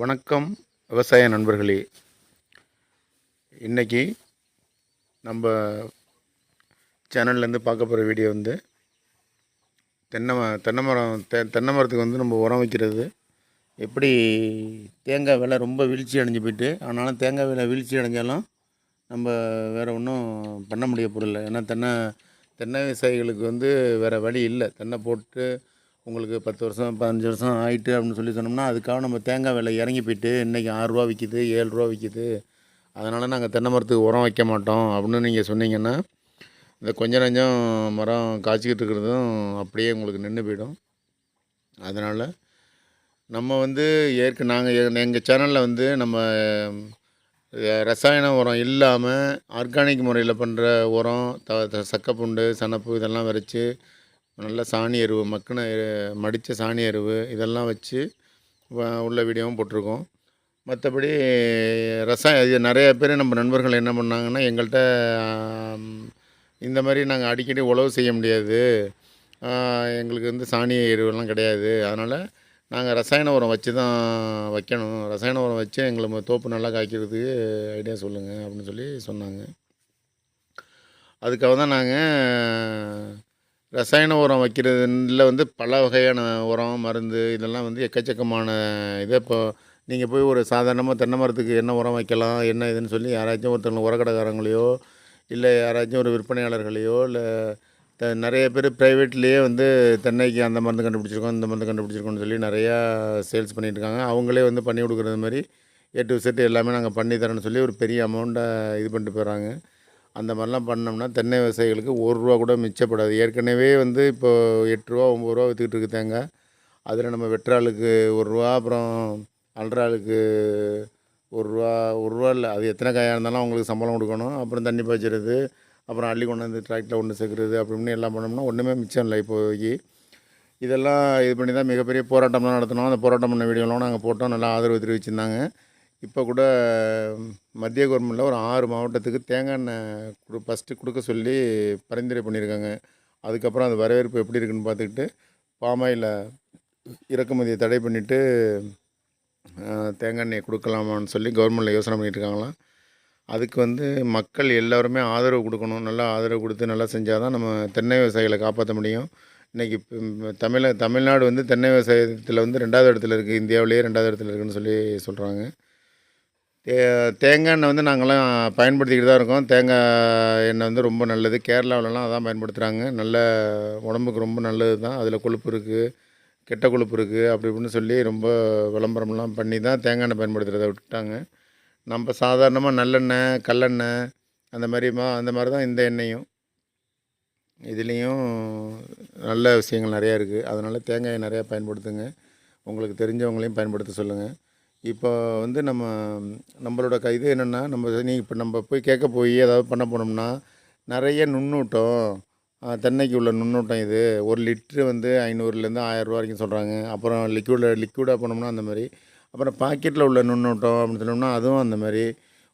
வணக்கம் விவசாய நண்பர்களே. இன்றைக்கி நம்ம சேனல்லேருந்து பார்க்க போகிற வீடியோ வந்து தென்னை தென்னை மரம் தெ தென்னை மரத்துக்கு வந்து நம்ம உரம் வைக்கிறது. எப்படி தேங்காய் விலை ரொம்ப வீழ்ச்சி அடைஞ்சு போயிட்டு ஆனாலும் தேங்காய் விலை வீழ்ச்சி அடைஞ்சாலும் நம்ம வேறு ஒன்றும் பண்ண முடிய பொருள் ஏன்னா தென்னை தென்னை விவசாயிகளுக்கு வந்து வேறு வழி இல்லை. தென்னை போட்டு உங்களுக்கு பத்து வருஷம் பதினஞ்சு வருஷம் ஆகிட்டு அப்படின்னு சொல்லி சொன்னோம்னா அதுக்காக நம்ம தேங்காய் விலை இறங்கி போயிட்டு இன்றைக்கி ஆறுரூவா விற்கிது ஏழு ரூபா விற்கிது அதனால் நாங்கள் தென்னை மரத்துக்கு உரம் வைக்க மாட்டோம் அப்படின்னு நீங்கள் சொன்னீங்கன்னா இந்த கொஞ்ச நஞ்சம் மரம் காய்ச்சிக்கிட்டு இருக்கிறதும் அப்படியே உங்களுக்கு நின்று போயிடும். அதனால் நம்ம வந்து ஏற்க நாங்கள் எங்கள் சேனலில் வந்து நம்ம ரசாயன உரம் இல்லாமல் ஆர்கானிக் முறையில் பண்ணுற உரம் த சக்கப்புண்டு சக்கைப்புண்டு சணப்பு இதெல்லாம் விரைச்சி நல்லா சாணி எருவு மக்கின மடித்த சாணி எருவு இதெல்லாம் வச்சு உள்ள வீடியோவும் போட்டிருக்கோம். மற்றபடி ரசாய இது நிறைய பேர் நம்ம நண்பர்கள் என்ன பண்ணாங்கன்னா எங்கள்கிட்ட இந்த மாதிரி நாங்கள் அடிக்கடி உழவு செய்ய முடியாது. எங்களுக்கு வந்து சாணி எருவெல்லாம் கிடையாது. அதனால் நாங்கள் ரசாயன உரம் வச்சு தான் வைக்கணும். ரசாயன உரம் வச்சு எங்களை தோப்பு நல்லா காய்க்கிறதுக்கு ஐடியா சொல்லுங்கள் அப்படின்னு சொல்லி சொன்னாங்க. அதுக்காக தான் நாங்கள் ரசாயன உரம் வைக்கிறதுல வந்து பல வகையான உரம் மருந்து இதெல்லாம் வந்து எக்கச்சக்கமான இதை. இப்போ நீங்கள் போய் ஒரு சாதாரணமாக தென்னை மரத்துக்கு என்ன உரம் வைக்கலாம் என்ன இதுன்னு சொல்லி யாராச்சும் ஒருத்தவங்க உரக்கடைக்காரங்களையோ இல்லை யாராச்சும் ஒரு விற்பனையாளர்களையோ இல்லை த நிறைய பேர் ப்ரைவேட்லேயே வந்து தென்னைக்கு அந்த மருந்து கண்டுபிடிச்சிருக்கோம் இந்த மருந்து கண்டுபிடிச்சிருக்கோம்னு சொல்லி நிறையா சேல்ஸ் பண்ணிகிட்ருக்காங்க இருக்காங்க. அவங்களே வந்து பண்ணி கொடுக்குறது மாதிரி ஏ டு செட் எல்லாமே நாங்கள் பண்ணி தரேன்னு சொல்லி ஒரு பெரிய அமௌண்ட்டை இது பண்ணிட்டு போயிடுறாங்க அந்த மாதிரிலாம் பண்ணோம்னா தென்னை விவசாயிகளுக்கு ஒரு ரூபா கூட மிச்சப்படாது. ஏற்கனவே வந்து இப்போ எட்டு ரூபா ஒம்பது ரூபா விற்றுக்கிட்டு இருக்கு தேங்காய் அதில் நம்ம வெட்டுறாளுக்கு ஒரு ரூபா அப்புறம் அல்றாளுக்கு ஒரு ரூபா ஒரு ரூபா இல்லை. அது எத்தனை காயாக இருந்தாலும் அவங்களுக்கு சம்பளம் கொடுக்கணும். அப்புறம் தண்ணி பாய்ச்சிறது அப்புறம் அள்ளி கொண்டு வந்து டிராக்டரில் ஒன்று சேர்க்குறது அப்படின்னு எல்லாம் பண்ணோம்னா ஒன்றுமே மிச்சம் இல்லை இப்போதைக்கு. இதெல்லாம் இது பண்ணி தான் மிகப்பெரிய போராட்டம்லாம் நடத்தினோம். அந்த போராட்டம் பண்ண வீடியோலாம் நாங்கள் போட்டோம். நல்லா ஆதரவு தெரிவிச்சிருந்தாங்க. இப்போ கூட மத்திய கவர்மெண்ட்டில் ஒரு ஆறு மாவட்டத்துக்கு தேங்காய் எண்ணெய் கொடு ஃபஸ்ட்டு கொடுக்க சொல்லி பரிந்துரை பண்ணியிருக்காங்க. அதுக்கப்புறம் அந்த வரவேற்பு எப்படி இருக்குன்னு பார்த்துக்கிட்டு பாமாயில் இறக்குமதியை தடை பண்ணிவிட்டு தேங்காய் எண்ணெயை கொடுக்கலாமான்னு சொல்லி கவர்மெண்ட்டில் யோசனை பண்ணிட்டு இருக்காங்களாம். அதுக்கு வந்து மக்கள் எல்லாருமே ஆதரவு கொடுக்கணும். நல்லா ஆதரவு கொடுத்து நல்லா செஞ்சால் தான் நம்ம தென்னை விவசாயிகளை காப்பாற்ற முடியும். இன்றைக்கி தமிழ தமிழ்நாடு வந்து தென்னை விவசாயத்தில் வந்து ரெண்டாவது இடத்துல இருக்குது இந்தியாவிலேயே ரெண்டாவது இடத்துல இருக்குன்னு சொல்லி சொல்கிறாங்க தே தேங்காய் எண்ணெய் வந்து நாங்கள்லாம் பயன்படுத்திக்கிட்டு தான் இருக்கோம். தேங்காய் எண்ணெய் வந்து ரொம்ப நல்லது. கேரளாவிலலாம் அதான் பயன்படுத்துகிறாங்க நல்ல உடம்புக்கு ரொம்ப நல்லது தான். அதில் கொழுப்பு இருக்குது கெட்ட கொழுப்பு இருக்குது அப்படி இப்படின்னு சொல்லி ரொம்ப விளம்பரம்லாம் பண்ணி தான் தேங்காய் எண்ணெய் பயன்படுத்துகிறத விட்டுட்டாங்க. நம்ம சாதாரணமாக நல்லெண்ணெய் கல்லெண்ணெய் அந்த மாதிரிமா அந்த மாதிரி தான் இந்த எண்ணெயும். இதுலேயும் நல்ல விஷயங்கள் நிறையா இருக்குது அதனால் தேங்காயை நிறையா பயன்படுத்துங்க. உங்களுக்கு தெரிஞ்சவங்களையும் பயன்படுத்த சொல்லுங்கள் இப்போ வந்து நம்ம நம்மளோட க இது என்னென்னா நம்ம நீ இப்போ நம்ம போய் கேட்க போய் ஏதாவது பண்ண போனோம்னா நிறைய நுண்ணூட்டம் தென்னைக்கு உள்ள நுண்ணூட்டம் இது ஒரு லிட்ரு வந்து ஐநூறுலேருந்து ஆயிரரூவா வரைக்கும் சொல்கிறாங்க அப்புறம் லிக்யூடில் லிக்யூடாக போனோம்னா அந்த மாதிரி. அப்புறம் பாக்கெட்டில் உள்ள நுண்ணூட்டம் அப்படின்னு சொன்னோம்னா அதுவும் அந்த மாதிரி.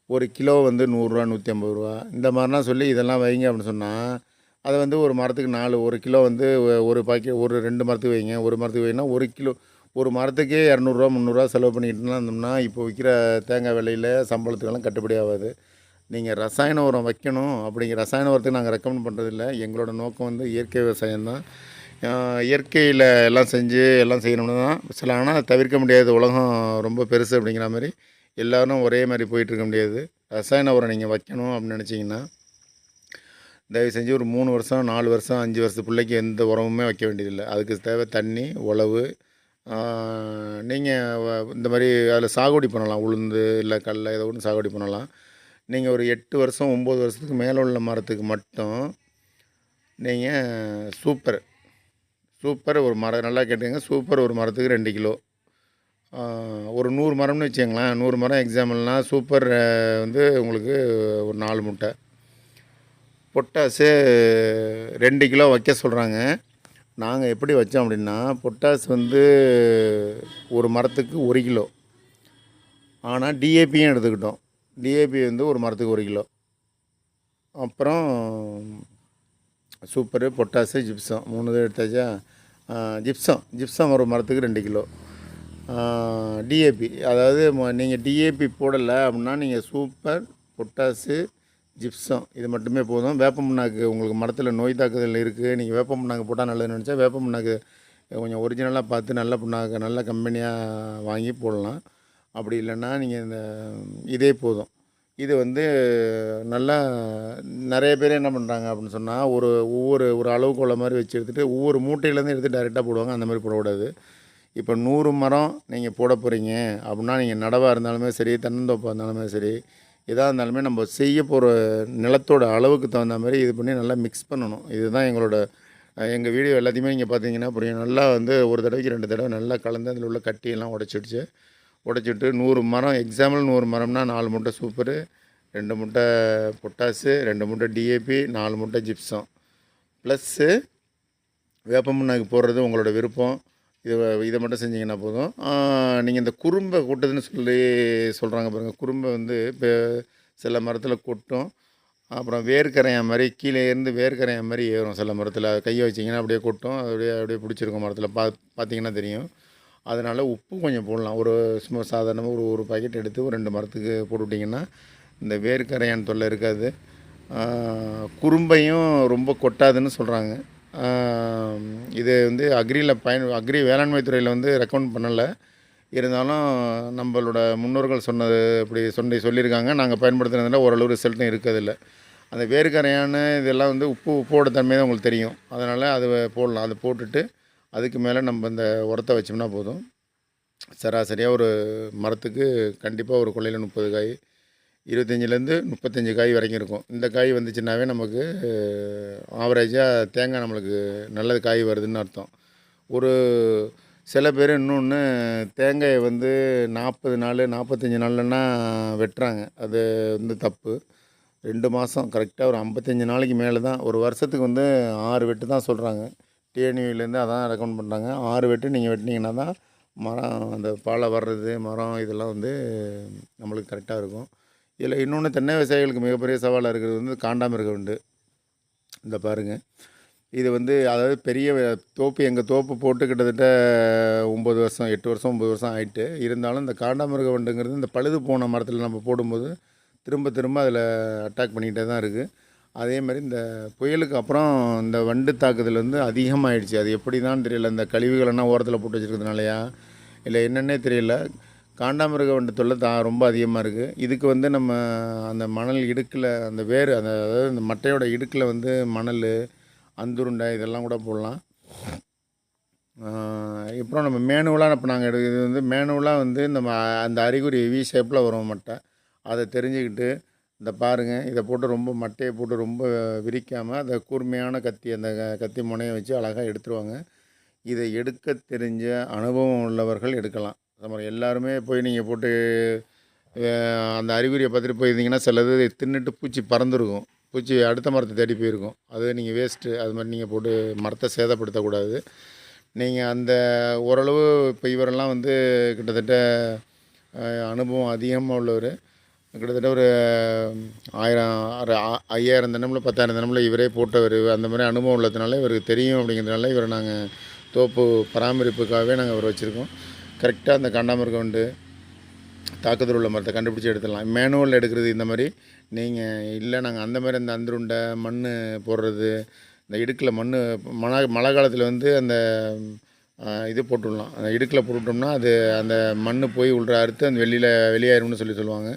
ஒரு கிலோ வந்து நூறுரூவா நூற்றி ஐம்பது ரூபா. இந்த மாதிரிலாம் சொல்லி இதெல்லாம் வைங்க அப்படின்னு சொன்னால் அதை வந்து ஒரு மரத்துக்கு நாலு ஒரு கிலோ வந்து ஒரு பாக்கெட் ஒரு ரெண்டு மரத்துக்கு வைங்க. ஒரு மரத்துக்கு வைங்கன்னா ஒரு கிலோ ஒரு மரத்துக்கே இரநூறுவா முந்நூறுரூவா செலவு பண்ணிக்கிட்டு இருந்தோம்னா இப்போ விற்கிற தேங்காய் விலையில் சம்பளத்துக்கெல்லாம் கட்டுப்படி ஆகாது. நீங்கள் ரசாயன உரம் வைக்கணும் அப்படிங்கிற ரசாயன உரத்துக்கு நாங்கள் ரெக்கமெண்ட் பண்ணுறதில்ல எங்களோட நோக்கம் வந்து இயற்கை விவசாயம்தான் இயற்கையில் எல்லாம் செஞ்சு எல்லாம் செய்யணும்னு தான். சில ஆனால் தவிர்க்க முடியாது. உலகம் ரொம்ப பெருசு அப்படிங்கிற மாதிரி எல்லோரும் ஒரே மாதிரி போயிட்டுருக்க முடியாது. ரசாயன உரம் நீங்கள் வைக்கணும் அப்படின்னு நினச்சிங்கன்னா தயவு செஞ்சு ஒரு மூணு வருஷம் நாலு வருஷம் அஞ்சு வருஷத்து பிள்ளைக்கு எந்த உரமுமே வைக்க வேண்டியதில்லை. அதுக்கு தேவை தண்ணி உழவு நீங்கள் இந்த மாதிரி அதில் சாகுபடி பண்ணலாம். உளுந்து இல்லை கடலை ஏதோ ஒன்று சாகுபடி பண்ணலாம். நீங்கள் ஒரு எட்டு வருஷம் ஒம்பது வருஷத்துக்கு மேலே உள்ள மரத்துக்கு மட்டும் நீங்கள் சூப்பர். சூப்பர் ஒரு மரம் நல்லா கேட்டுங்க சூப்பர் ஒரு மரத்துக்கு ரெண்டு கிலோ. ஒரு நூறு மரம்னு வச்சுங்களேன் நூறு மரம் எக்ஸாம்பிள்னால் சூப்பர் வந்து உங்களுக்கு ஒரு நாலு முட்டை. பொட்டாசு ரெண்டு கிலோ வைக்க சொல்கிறாங்க நாங்கள் எப்படி வச்சோம் அப்படின்னா பொட்டாஸ் வந்து ஒரு மரத்துக்கு ஒரு கிலோ. ஆனால் டிஏபியும் எடுத்துக்கிட்டோம். டிஏபி வந்து ஒரு மரத்துக்கு ஒரு கிலோ. அப்புறம் சூப்பரு. Potash gypsum. மூணு இது எடுத்தாச்சா? ஜிப்சம். ஜிப்சம் ஒரு மரத்துக்கு ரெண்டு கிலோ. டிஏபி அதாவது நீங்கள் டிஏபி போடலை அப்படின்னா நீங்கள் சூப்பர். பொட்டாசு ஜிப்சம் இது மட்டுமே போதும். வேப்ப புண்ணாக்கு உங்களுக்கு மரத்தில் நோய் தாக்குதல் இருக்குது நீங்கள் வேப்ப புண்ணாக்கு போட்டால் நல்லதுன்னு நினச்சா வேப்ப புண்ணாக்கு கொஞ்சம் ஒரிஜினலாக பார்த்து நல்ல புண்ணாக்கு நல்ல கம்பெனியாக வாங்கி போடலாம். அப்படி இல்லைன்னா நீங்கள் இந்த இதே போதும். இது வந்து நல்லா நிறைய பேர் என்ன பண்ணுறாங்க அப்படின்னு சொன்னால் ஒரு ஒவ்வொரு ஒரு அளவுக்குள்ள மாதிரி வச்சு எடுத்துகிட்டு ஒவ்வொரு மூட்டையிலேருந்து எடுத்து டைரெக்டாக போடுவாங்க. அந்த மாதிரி போடக்கூடாது. இப்போ நூறு மரம் நீங்கள் போட போகிறீங்க அப்படின்னா நீங்கள் நடவாக இருந்தாலுமே சரி தென்னந்தோப்பாக இருந்தாலுமே சரி எதாக இருந்தாலுமே நம்ம செய்ய போகிற நிலத்தோட அளவுக்கு தகுந்த மாதிரி இது பண்ணி நல்லா மிக்ஸ் பண்ணணும். இதுதான் எங்களோட எங்கள் வீடியோ எல்லாத்தையுமே நீங்கள் பார்த்தீங்கன்னா புரியும். நல்லா வந்து ஒரு தடவைக்கு ரெண்டு தடவை நல்லா கலந்து அதில் உள்ள கட்டியெல்லாம் உடச்சிடுச்சு. உடச்சிட்டு நூறு மரம் எக்ஸாம்பிள் நூறு மரம்னா நாலு மூட்டை சூப்பரு ரெண்டு மூட்டை பொட்டாசு ரெண்டு மூட்டை டிஏபி நாலு மூட்டை ஜிப்சம் ப்ளஸ்ஸு வேப்பமண்ணாக்கு போடுறது உங்களோட விருப்பம். இது இதை மட்டும் செஞ்சீங்கன்னா போதும். நீங்கள் இந்த குறும்பை கொட்டுதுன்னு சொல்லி சொல்கிறாங்க பாருங்கள் குறும்பை வந்து இப்போ சில மரத்தில் கொட்டும். அப்புறம் வேர்க்கரையா மாதிரி கீழே இருந்து வேர்க்கரையா மாதிரி ஏறும் சில மரத்தில். கையை வச்சிங்கன்னா அப்படியே கொட்டும். அப்படியே அப்படியே பிடிச்சிருக்கும் மரத்தில். பா பார்த்தீங்கன்னா தெரியும். அதனால் உப்பு கொஞ்சம் போடலாம். ஒரு சும்மா சாதாரணமாக ஒரு ஒரு பாக்கெட் எடுத்து ஒரு ரெண்டு மரத்துக்கு போட்டுவிட்டிங்கன்னா இந்த வேர்க்கரையான் தொல்லை இருக்காது. குறும்பையும் ரொம்ப கொட்டாதுன்னு சொல்கிறாங்க இது வந்து அக்ரியில் பயன் அக்ரி வேளாண்மை துறையில் வந்து ரெக்கமெண்ட் பண்ணலை. இருந்தாலும் நம்மளோட முன்னோர்கள் சொன்னது இப்படி சொல்லி சொல்லியிருக்காங்க. நாங்கள் பயன்படுத்துனதில் ஓரளவு ரிசல்ட்டும் இருக்கிறதில்ல அந்த வேர்க்கரையான இதெல்லாம் வந்து உப்பு உப்போட தன்மை தான் உங்களுக்கு தெரியும். அதனால் அது போடலாம். அது போட்டுட்டு அதுக்கு மேலே நம்ம இந்த உரத்தை வச்சோம்னா போதும். சராசரியாக ஒரு மரத்துக்கு கண்டிப்பாக ஒரு கொள்ளையில் முப்பது காய் இருபத்தஞ்சிலேருந்து முப்பத்தஞ்சு காய் வரைக்கும் இருக்கும். இந்த காய் வந்துச்சுன்னாவே நமக்கு ஆவரேஜாக தேங்காய் நம்மளுக்கு நல்லது காய் வருதுன்னு அர்த்தம். ஒரு சில பேர் இன்னொன்று தேங்காயை வந்து நாற்பது நாள் நாற்பத்தஞ்சு நாள்லன்னா வெட்டுறாங்க. அது வந்து தப்பு. ரெண்டு மாதம் கரெக்டாக ஒரு ஐம்பத்தஞ்சு நாளைக்கு மேலே தான் ஒரு வருஷத்துக்கு வந்து ஆறு வெட்டு தான் சொல்கிறாங்க டிஎன்யூலேருந்து அதான் ரெக்கமெண்ட் பண்ணுறாங்க ஆறு வெட்டு நீங்கள் வெட்டினீங்கன்னா தான் மரம் அந்த பாலை வர்றது மரம் இதெல்லாம் வந்து நம்மளுக்கு கரெக்டாக இருக்கும். இதில் இன்னொன்று தென்னை விவசாயிகளுக்கு மிகப்பெரிய சவாலாக இருக்கிறது வந்து காண்டாமிருகம் உண்டு. இந்த பாருங்கள் இது வந்து அதாவது பெரிய தோப்பு எங்கள் தோப்பு போட்டு கிட்டத்தட்ட ஒம்பது வருஷம் எட்டு வருஷம் ஒம்பது வருஷம் ஆயிட்டு இருந்தாலும் இந்த காண்டாமிருக வண்டுங்கிறது இந்த பழுது போன மரத்தில் நம்ம போடும்போது திரும்ப திரும்ப அதில் அட்டாக் பண்ணிக்கிட்டே தான் இருக்குது அதே மாதிரி இந்த புயலுக்கு அப்புறம் இந்த வண்டு தாக்குதல் வந்து அதிகமாகிடுச்சு அது எப்படி தான் தெரியல. இந்த கழிவுகளெல்லாம் ஓரத்தில் போட்டு வச்சுருக்கிறதுனாலையா? இல்லை என்னென்னே தெரியல. காண்டாமிருக வண்டு தொல்லை தா ரொம்ப அதிகமாக இருக்குது இதுக்கு வந்து நம்ம அந்த மணல் இடுக்கில் அந்த வேர் அந்த அதாவது இந்த மட்டையோட இடுக்கில் வந்து மணல் அந்துருண்டை இதெல்லாம் கூட போடலாம். இப்போ அப்புறம் நம்ம மேனுவலாக இப்போ நாங்கள் எடுக்கிறது வந்து மேனுவலாக வந்து நம்ம அந்த அறிகுறி வி ஷேப்பில் வரும் மட்டை. அதை தெரிஞ்சுக்கிட்டு இந்த பாருங்கள் இதை போட்டு ரொம்ப மட்டையை போட்டு ரொம்ப விரிக்காமல் அந்த கூர்மையான கத்தி அந்த க- கத்தி முனையை வச்சு அழகாக எடுத்துருவாங்க. இதை எடுக்க தெரிஞ்ச அனுபவம் உள்ளவர்கள் எடுக்கலாம். நம்ம எல்லாருமே போய் நீங்கள் போட்டு அந்த அறிகுறியை பார்த்துட்டு போயிருந்தீங்கன்னா சிலது தின்னுட்டு பூச்சி பறந்துருக்கும். பூச்சி அடுத்த மரத்தை தேடி போயிருக்கும். அது நீங்கள் வேஸ்ட்டு அது மாதிரி நீங்கள் போட்டு மரத்தை சேதப்படுத்தக்கூடாது. நீங்கள் அந்த ஓரளவு இப்போ இவரெல்லாம் வந்து கிட்டத்தட்ட அனுபவம் அதிகமாக உள்ளவர். கிட்டத்தட்ட ஒரு ஆயிரம் ஒரு ஐயாயிரம் தினமில் பத்தாயிரம் தினமில் இவரே போட்டவர். அந்த மாதிரி அனுபவம் உள்ளதுனால இவருக்கு தெரியும் அப்படிங்கிறதுனால இவரை நாங்கள் தோப்பு பராமரிப்புக்காகவே நாங்கள் இவரை வச்சுருக்கோம். கரெக்டாக அந்த காண்டாமிருகம் உண்டு தாக்குதல் உள்ள மரத்தை கண்டுபிடிச்சி எடுத்துடலாம். மேனுவல் எடுக்கிறது இந்த மாதிரி. நீங்கள் இல்லை நாங்கள் அந்த மாதிரி அந்த அந்தருண்டை மண் போடுறது இந்த இடுக்கில் மண் மழை மழை காலத்தில் வந்து அந்த இது போட்டுடலாம். அந்த இடுக்கில் போட்டுட்டோம்னா அது அந்த மண் போய் உள்ள அறுத்து அந்த வெளியில் வெளியாயிரும்னு சொல்லி சொல்லுவாங்க.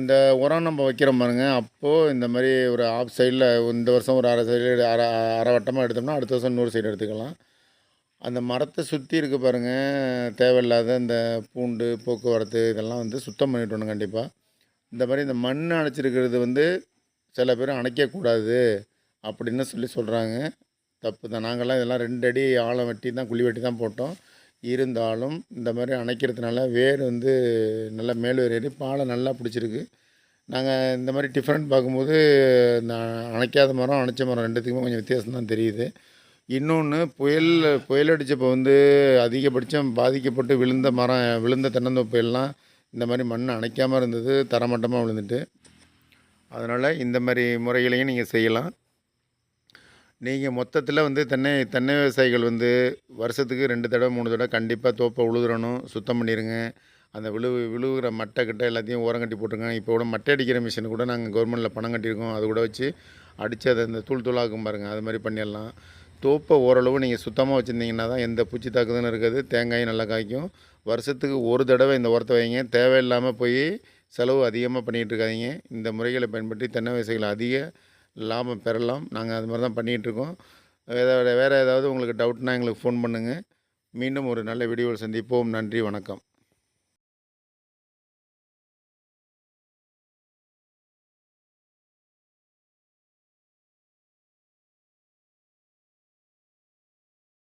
இந்த உரம் நம்ம வைக்கிறோம் பாருங்கள் அப்போது இந்த மாதிரி ஒரு ஆஃப் சைடில் இந்த வருஷம் ஒரு அரை சைடு அரை அரை வட்டமாக எடுத்தோம்னா அடுத்த வருஷம் இன்னொரு சைடு எடுத்துக்கலாம். அந்த மரத்தை சுற்றி இருக்குது பாருங்கள் தேவையில்லாத இந்த பூண்டு போக்குவரத்து இதெல்லாம் வந்து சுத்தம் பண்ணிட்டணும் கண்டிப்பாக இந்த மாதிரி இந்த மண் அணைச்சிருக்கிறது வந்து சில பேர் அணைக்கக்கூடாது அப்படின்னு சொல்லி சொல்கிறாங்க தப்பு தான். நாங்கள்லாம் இதெல்லாம் ரெண்டு அடி ஆழம் வெட்டி தான் குழி வெட்டி தான் போட்டோம். இருந்தாலும் இந்த மாதிரி அணைக்கிறதுனால வேர் வந்து நல்லா மேல் ஏறி பாலை நல்லா பிடிச்சிருக்கு. நாங்கள் இந்த மாதிரி டிஃப்ரெண்ட் பார்க்கும்போது நான் அணைக்காத மரம் அணைச்ச மரம் ரெண்டுத்துக்குமே கொஞ்சம் வித்தியாசம் தான் தெரியுது. இன்னொன்று புயல் புயல் அடித்தப்போ வந்து அதிகபட்சம் பாதிக்கப்பட்டு விழுந்த மரம் விழுந்த தென்னந்தோப்புயெல்லாம் இந்த மாதிரி மண் அணைக்காமல் இருந்தது தரமட்டமாக விழுந்துட்டு. அதனால் இந்த மாதிரி முறைகளையும் நீங்கள் செய்யலாம். நீங்கள் மொத்தத்தில் வந்து தென்னை தென்னை விவசாயிகள் வந்து வருஷத்துக்கு ரெண்டு தடவை மூணு தடவை கண்டிப்பாக தோப்பை உழுதுறணும் சுத்தம் பண்ணிடுங்க அந்த விழு விழுகிற மட்டை கிட்ட எல்லாத்தையும் ஓரம் கட்டி போட்டுருங்க. இப்போ கூட மட்டை அடிக்கிற மிஷின் கூட நாங்கள் கவர்மெண்ட்டில் பணம் கட்டியிருக்கோம். அது கூட வச்சு அடித்து அதை இந்த தூள் தூளாக்கும் பாருங்கள் அது மாதிரி பண்ணிடலாம். தோப்பை ஓரளவு நீங்கள் சுத்தமாக வச்சுருந்தீங்கன்னா தான் எந்த பூச்சி தாக்குதுன்னு இருக்காது. தேங்காயும் நல்லா காய்க்கும். வருஷத்துக்கு ஒரு தடவை இந்த உரத்தை வைங்க. தேவையில்லாமல் போய் செலவு அதிகமாக பண்ணிகிட்ருக்காதீங்க இந்த முறைகளை பயன்படுத்தி தென்னை விவசாயிகள் அதிக லாபம் பெறலாம். நாங்கள் அது மாதிரி தான் பண்ணிகிட்ருக்கோம் ஏதாவது வேறு ஏதாவது உங்களுக்கு டவுட்னா எங்களுக்கு ஃபோன் பண்ணுங்கள் மீண்டும் ஒரு நல்ல வீடியோவில் சந்திப்போம். நன்றி வணக்கம்.